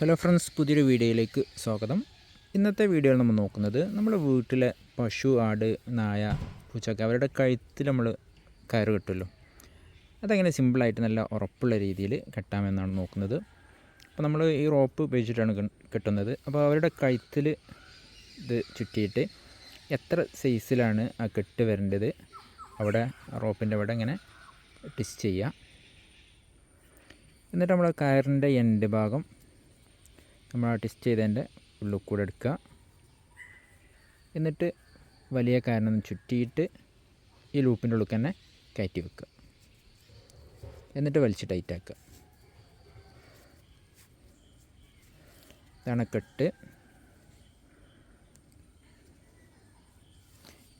Hello friends പുതിയൊരു വീഡിയോയിലേക്ക് സ്വാഗതം. ഇന്നത്തെ വീഡിയോയിൽ നമ്മൾ നോക്കുന്നത് നമ്മുടെ വീട്ടിലെ പശു ആട് നായ പൂച്ചക്ക അവരുടെ കഴുത്തിൽ നമ്മൾ കയറ് കെട്ടുമല്ലോ. അതെങ്ങനെ സിമ്പിളായിട്ട് നല്ല ഉറപ്പുള്ള രീതിയിൽ കെട്ടാമെന്നാണ് നോക്കുന്നത്. അപ്പോൾ നമ്മൾ ഈ റോപ്പ് ഉപയോഗിച്ചിട്ടാണ് കെട്ടുന്നത്. അപ്പോൾ അവരുടെ കഴുത്തിൽ ഇത് ചുറ്റിയിട്ട് എത്ര സൈസിലാണ് ആ കെട്ട് വരേണ്ടത്? അവിടെ റോപ്പിന്റെ അവിടെ ഇങ്ങനെ ടിസ്റ്റ് ചെയ്യുക. എന്നിട്ട് നമ്മൾ കയറിന്റെ എൻഡ് ഭാഗം നമ്മൾ ആ ടെസ്റ്റ് ചെയ്തതിന്റെ ഉള്ളിൽ കൂടെ എടുക്കുക. എന്നിട്ട് വലിയ കാരണം ചുറ്റിയിട്ട് ഈ ലൂപ്പിന്റെ ഉള്ളിൽ തന്നെ കയറ്റി വെക്കുക. എന്നിട്ട് വലിച്ച് ടൈറ്റാക്കുക ഇതാണ് കെട്ട്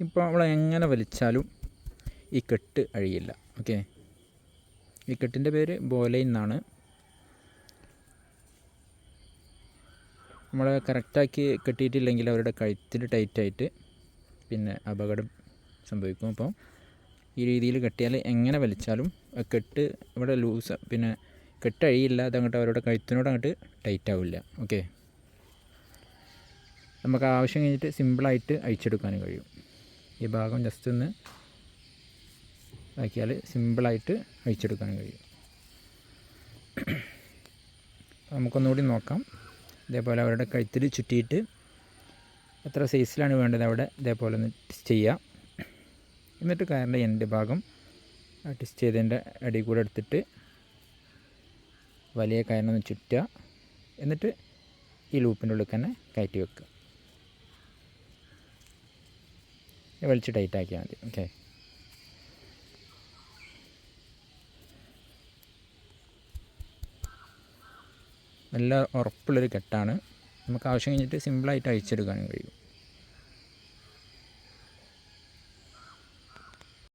ഇപ്പോൾ നമ്മൾ എങ്ങനെ വലിച്ചാലും ഈ കെട്ട് അഴിയില്ല. ഓക്കെ ഈ കെട്ടിന്റെ പേര് ബോലൈൻ എന്നാണ്. നമ്മൾ കറക്റ്റാക്കി കെട്ടിയിട്ടില്ലെങ്കിൽ അവരുടെ കഴുത്തിൽ ടൈറ്റായിട്ട് പിന്നെ അപകടം സംഭവിക്കും. അപ്പോൾ ഈ രീതിയിൽ കെട്ടിയാൽ എങ്ങനെ വലിച്ചാലും കെട്ട് ഇവിടെ ലൂസ് പിന്നെ കെട്ടഴിയില്ല അതങ്ങോട്ട് അവരുടെ കഴുത്തിനോട് അങ്ങോട്ട് ടൈറ്റ് ആവില്ല ഓക്കെ? നമുക്ക് ആവശ്യം കഴിഞ്ഞിട്ട് സിമ്പിളായിട്ട് അഴിച്ചെടുക്കാനും കഴിയും. ഈ ഭാഗം ജസ്റ്റ് ഒന്ന് ആക്കിയാൽ സിമ്പിളായിട്ട് അഴിച്ചെടുക്കാനും കഴിയും. നമുക്കൊന്നുകൂടി നോക്കാം. ഇതേപോലെ അവരുടെ കഴുത്തിൽ ചുറ്റിയിട്ട് എത്ര സൈസിലാണ് വേണ്ടത് അവിടെ ഇതേപോലെ ഒന്ന് ടിസ്റ്റ് ചെയ്യുക എന്നിട്ട് കയറിന്റെ എന്റെ ഭാഗം ടിസ്റ്റ് ചെയ്തതിന്റെ അടി കൂടെ എടുത്തിട്ട് വലിയ കയറിനൊന്ന് ചുറ്റുക. എന്നിട്ട് ഈ ലൂപ്പിന്റെ ഉള്ളിൽ തന്നെ കയറ്റി വെക്കുക. വലിച്ച് ടൈറ്റാക്കിയാൽ മതി. ഓക്കെ നല്ല ഉറപ്പുള്ളൊരു കെട്ടാണ്. നമുക്ക് ആവശ്യം കഴിഞ്ഞിട്ട് സിമ്പിളായിട്ട് അഴിച്ചെടുക്കാനും കഴിയും.